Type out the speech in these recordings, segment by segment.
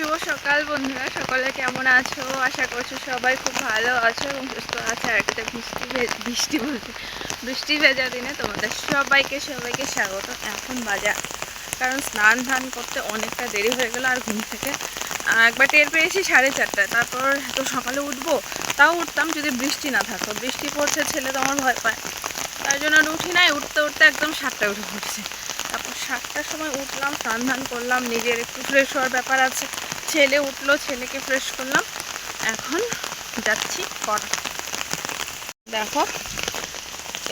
শুভ সকাল বন্ধুরা, সকালে কেমন আছো? আশা করছ সবাই খুব ভালো আছো এবং সুস্থ আছে। আর একটা বৃষ্টি বৃষ্টি বলতে, বৃষ্টি ভেজা দিনে তোমাদের সবাইকে সবাইকে স্বাগত। এখন বাজা, কারণ স্নান ধান করতে অনেকটা দেরি হয়ে গেল আর ঘুম থেকে। একবার টের পেয়েছি সাড়ে চারটায়। তারপর এত সকালে উঠবো, তাও উঠতাম যদি বৃষ্টি না থাকতো। বৃষ্টি পড়ছে, ছেলে তো আমার ভয় পায়। তার জন্য আর উঠি নাই, উঠতে উঠতে একদম সাতটায় উঠে পড়ছে। তারপর সাতটার সময় উঠলাম, স্নান ধান করলাম, নিজের একটু ফ্রেশ হওয়ার ব্যাপার আছে। ছেলে উঠল, ছেলেকে ফ্রেশ করলাম। এখন যাচ্ছি করা দেখো,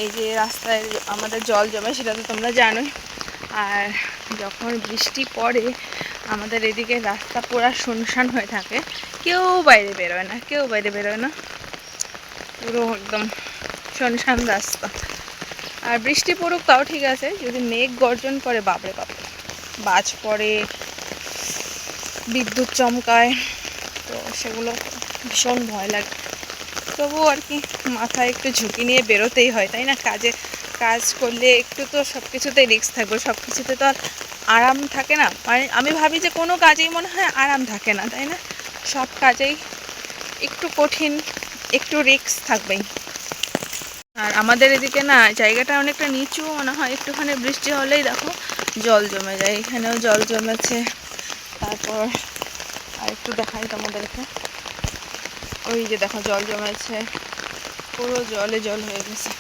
এই যে রাস্তায় আমাদের জল জমে, সেটা তো তোমরা জানোই। আর যখন বৃষ্টি পড়ে, আমাদের এদিকে রাস্তা পুরা শুনশান হয়ে থাকে। কেউ বাইরে বেরোয় না, কেউ বাইরে বেরোয় না। পুরো একদম শুনশান রাস্তা। আর বৃষ্টি পড়ুক তাও ঠিক আছে, যদি মেঘ গর্জন করে, বাপরে বাপ বাজ পড়ে বিদ্যুৎ চমকায়, তো সেগুলো ভীষণ ভয় লাগে। তবুও আর কি মাথায় একটু ঝুঁকি নিয়ে বেরোতেই হয়, তাই না? কাজে, কাজ করলে একটু তো সব কিছুতেই রিস্ক থাকবে সব কিছুতে তো আর আরাম থাকে না। মানে আমি ভাবি যে কোনো কাজেই মনে হয় আরাম থাকে না, তাই না? সব কাজেই একটু কঠিন, একটু রিস্ক থাকবেই। আর আমাদের এদিকে না, জায়গাটা অনেকটা নিচু, মনে হয় একটুখানি বৃষ্টি হলেই দেখো জল জমে যায়। এখানেও জল জমেছে। তারপর আর একটু দেখাই তোমাদেরকে। ওই যে দেখো, জল জমেছে পুরো জলে জল হয়ে গেছে।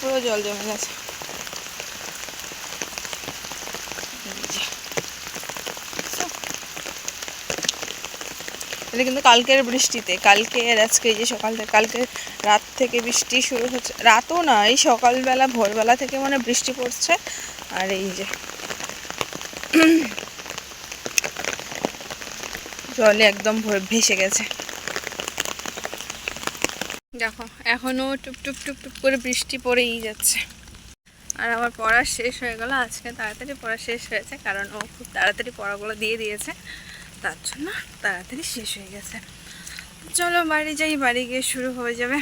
পুরো জল জমে গেছে? এটা কিন্তু কালকের বৃষ্টিতে। কালকে, আর আজকে যে সকাল থেকে, কালকে রাত থেকে বৃষ্টি শুরু হচ্ছে। রাতও না, এই সকালবেলা, ভোরবেলা থেকে মানে বৃষ্টি পড়ছে। আর এই যে জলে একদম ভেসে গেছে। দেখো এখনও টুপ টুপ করে বৃষ্টি পড়েই যাচ্ছে। আর আমার পড়া শেষ হয়ে গেল, আজকে তাড়াতাড়ি পড়া শেষ হয়েছে, কারণ ও খুব তাড়াতাড়ি পড়াগুলো দিয়ে দিয়েছে। তার জন্য তাড়াতাড়ি শেষ হয়ে গেছে। চলো, বাড়ি যাই, বাড়ি গিয়ে শুরু হয়ে যাবে।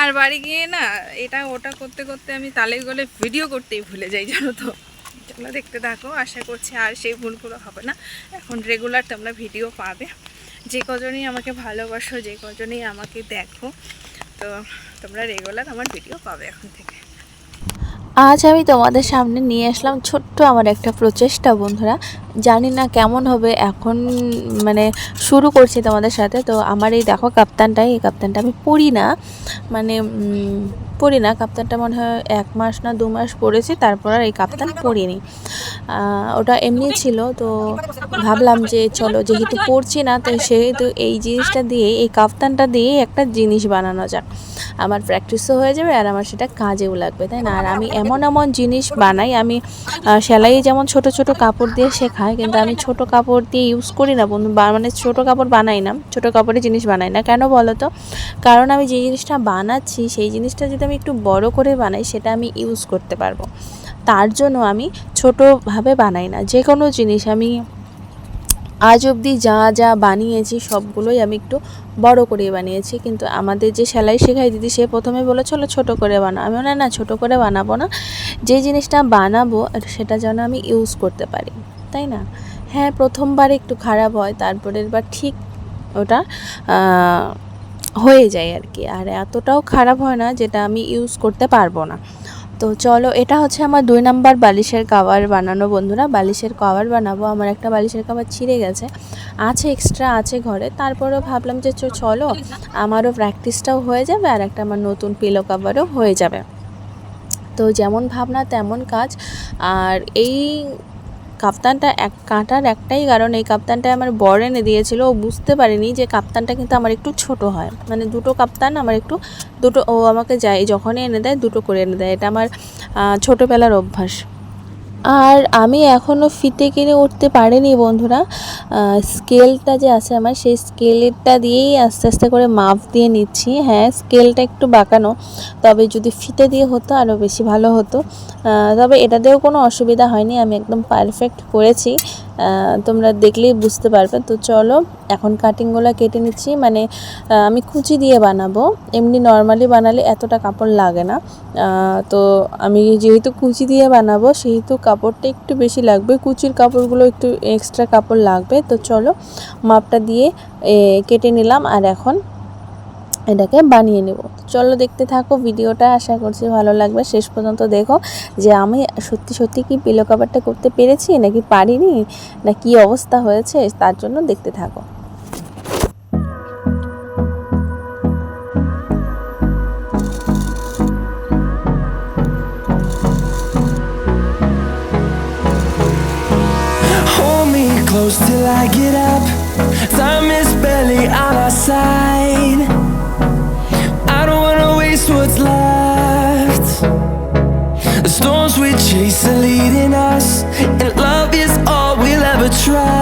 আর বাড়ি গিয়ে না, এটা ওটা করতে করতে আমি তালে গলে ভিডিও করতেই ভুলে যাই, জানো তো। চলো দেখতে থাকো, আশা করছি আর সেই ভুলগুলো হবে না। এখন রেগুলার তোমরা ভিডিও পাবে। যে কজনই আমাকে ভালোবাসো, যে কজনই আমাকে দেখো, তো তোমরা রেগুলার আমার ভিডিও পাবে এখন থেকে। আজ আমি তোমাদের সামনে নিয়ে আসলাম ছোট্ট আমার একটা প্রচেষ্টা, বন্ধুরা। জানি না কেমন হবে এখন মানে শুরু করছি তোমাদের সাথে। তো আমার এই দেখো কাপ্তানটাই এই কাপ্তানটা আমি পরি না। মানে পরি না। কাপ্তানটা মনে হয় এক মাস না দু মাস পরেছি তারপর আর এই কাপ্তান আহ, ওটা এমনি ছিল তো ভাবলাম যে চলো যেহেতু পরছি না তো সেহেতু এই জিনিসটা দিয়ে এই কাপ্তানটা দিয়ে একটা জিনিস বানানো যাক। আমার প্র্যাকটিসও হয়ে যাবে আর আমার সেটা কাজেও লাগবে তাই না? আর আমি এমন এমন জিনিস বানাই আমি আহ, সেলাই যেমন ছোট ছোট কাপড় দিয়ে শেখাই কিন্তু আমি ছোট কাপড় দিয়ে ইউজ করি না বন্ধু। মানে ছোট কাপড় বানাই না, ছোট কাপড়ের জিনিস বানাই না। কেন বলো তো? কারণ আমি যে জিনিসটা বানাচ্ছি, সেই জিনিসটা যদি আমি একটু বড় করে বানাই, সেটা আমি ইউজ করতে পারব। তার জন্য আমি ছোটোভাবে বানাই না। যে কোনো জিনিস আমি আজ অবধি যা যা বানিয়েছি, সবগুলোই আমি একটু বড় করে বানিয়েছি। কিন্তু আমাদের যে সেলাই শেখাই দিদি, সে প্রথমে বলে চলো ছোট করে বানাও আমি না না, ছোট করে বানাবো না। যে জিনিসটা বানাবো, সেটা যেন আমি ইউজ করতে পারি। তাই না? হ্যাঁ প্রথমবার একটু খারাপ হয়, তারপরের বার ঠিক ওটা হয়ে যায় আর কি। আর এতটাও খারাপ হয় না যেটা আমি ইউজ করতে পারব না। তো চলো, এটা হচ্ছে আমার দুই নাম্বার বালিশের কাভার বানানো বন্ধুরা। বালিশের কাভার বানাবো, আমার একটা বালিশের কাভার ছিঁড়ে গেছে। আছে এক্সট্রা আছে ঘরে, তারপরেও ভাবলাম যে চলো, আমারও প্র্যাকটিসটাও হয়ে যাবে আর একটা আমার নতুন পিলো কাভারও হয়ে যাবে। তো যেমন ভাবনা তেমন কাজ। আর এই কাপ্তানটা এক কাঁটার একটাই কারণ, এই কাপ্তানটা আমার বর এনে দিয়েছিল। ও বুঝতে পারেনি যে কাপ্তানটা কিন্তু আমার একটু ছোট হয়। মানে দুটো কাপ্তান আমার একটু দুটো, ও আমাকে যায় যখনই এনে দেয় দুটো করে এনে দেয়। এটা আমার ছোটোবেলার অভ্যাস। আর আমি এখনও ফিতে কিনে উঠতে পারিনি বন্ধুরা। স্কেলটা যে আছে আমার, সেই স্কেলটা দিয়েই আস্তে আস্তে করে মাপ দিয়ে নিচ্ছি। হ্যাঁ স্কেলটা একটু বাঁকানো, তবে যদি ফিতে দিয়ে হতো আরও বেশি ভালো হতো। তবে এটাতেও কোনো অসুবিধা হয়নি, আমি একদম পারফেক্ট করেছি। তোমরা দেখলেই বুঝতে পারবে। তো চলো, এখন কাটিংগুলো কেটে নিচ্ছি। মানে আমি কুচি দিয়ে বানাবো। এমনি নর্মালি বানালে এতটা কাপড় লাগে না। তো আমি যেহেতু কুচি দিয়ে বানাবো, সেহেতু কাপড়টা একটু বেশি লাগবে। কুচির কাপড়গুলো একটু এক্সট্রা কাপড় লাগবে। তো চলো, মাপটা দিয়ে কেটে নিলাম। আর এখন এটাকে বানিয়ে নেব। চলো দেখতে থাকো, ভিডিওটা আশা করছি ভালো লাগবে শেষ পর্যন্ত দেখো যে আমি সত্যি সত্যি কি পিলো কাভারটা করতে পেরেছি নাকি পারিনি, না কি অবস্থা হয়েছে, তার জন্য দেখতে থাকো close till I get up. Time is barely on our side. What's left. The storms we chase are leading us, and love is all we'll ever trust.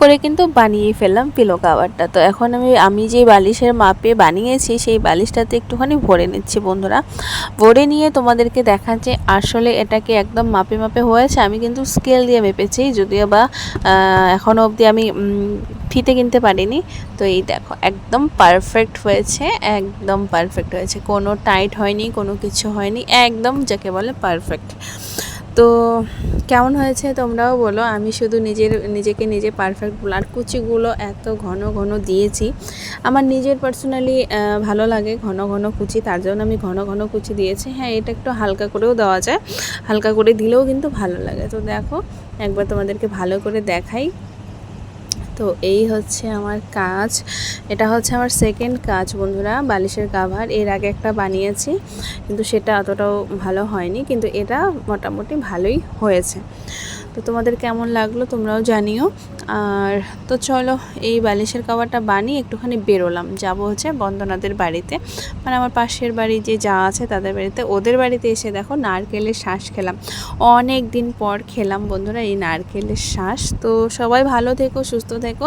করে কিন্তু বানিয়ে ফেললাম পিলো কাভারটা তো এখন আমি আমি যে বালিশের মাপে বানিয়েছি, সেই বালিশটাতে একটুখানি ভরে নিচ্ছি বন্ধুরা। ভরে নিয়ে তোমাদেরকে দেখাচ্ছি, আসলে এটাকে একদম মাপে মাপে হয়েছে? আমি কিন্তু স্কেল দিয়ে মেপেছি, যদিও বা এখনও অবধি আমি ফিতে কিনতে পারিনি। তো এই দেখো, একদম পারফেক্ট হয়েছে, একদম পারফেক্ট হয়েছে। কোনো টাইট হয়নি, কোনো কিছু হয়নি, একদম যাকে বলে পারফেক্ট তো কেমন হয়েছে তোমরাও বলো। আমি শুধু নিজের, নিজেকে নিজে পারফেক্ট ব্লাড কুচিগুলো এত ঘন ঘন দিয়েছি। আমার নিজের পার্সোনালি ভালো লাগে ঘন ঘন কুচি, তার জন্য আমি ঘন ঘন কুচি দিয়েছি। হ্যাঁ এটা একটু হালকা করেও দেওয়া যায়, হালকা করে দিলেও কিন্তু ভালো লাগে। তো দেখো, একবার তোমাদেরকে ভালো করে দেখাই। তো এই হচ্ছে আমার কাজ। এটা হচ্ছে আমার সেকেন্ড কাজ বন্ধুরা, বালিশের কাভার এর আগে একটা বানিয়েছি, কিন্তু সেটা অতটাও ভালো হয়নি, কিন্তু এটা মোটামুটি ভালোই হয়েছে। তো তোমাদের কেমন লাগল তোমরাও জানিও। আর তো চলো, এই বালিশের কাভারটা বানিয়ে একটুখানি বেরোলাম। যাব হচ্ছে বন্দনাদের বাড়িতে। মানে আমার পাশের বাড়ি যে যা আছে তাদের বাড়িতে। ওদের বাড়িতে এসে দেখো নারকেলের শ্বাস খেলাম। অনেক দিন পর খেলাম বন্ধুরা এই নারকেলের শ্বাস তো সবাই ভালো থেকো, সুস্থ থেকো।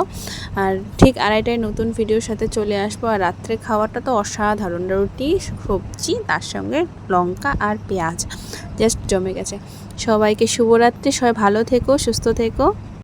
আর ঠিক আড়াইটায় নতুন ভিডিওর সাথে চলে আসব। আর রাত্রে খাওয়াটা তো অসাধারণ। রুটি, সবজি, তার সঙ্গে লঙ্কা আর পেঁয়াজ। জাস্ট জমে গেছে। সবাইকে শুভরাত্রি সবাই ভালো থেকো সুস্থ থেকো।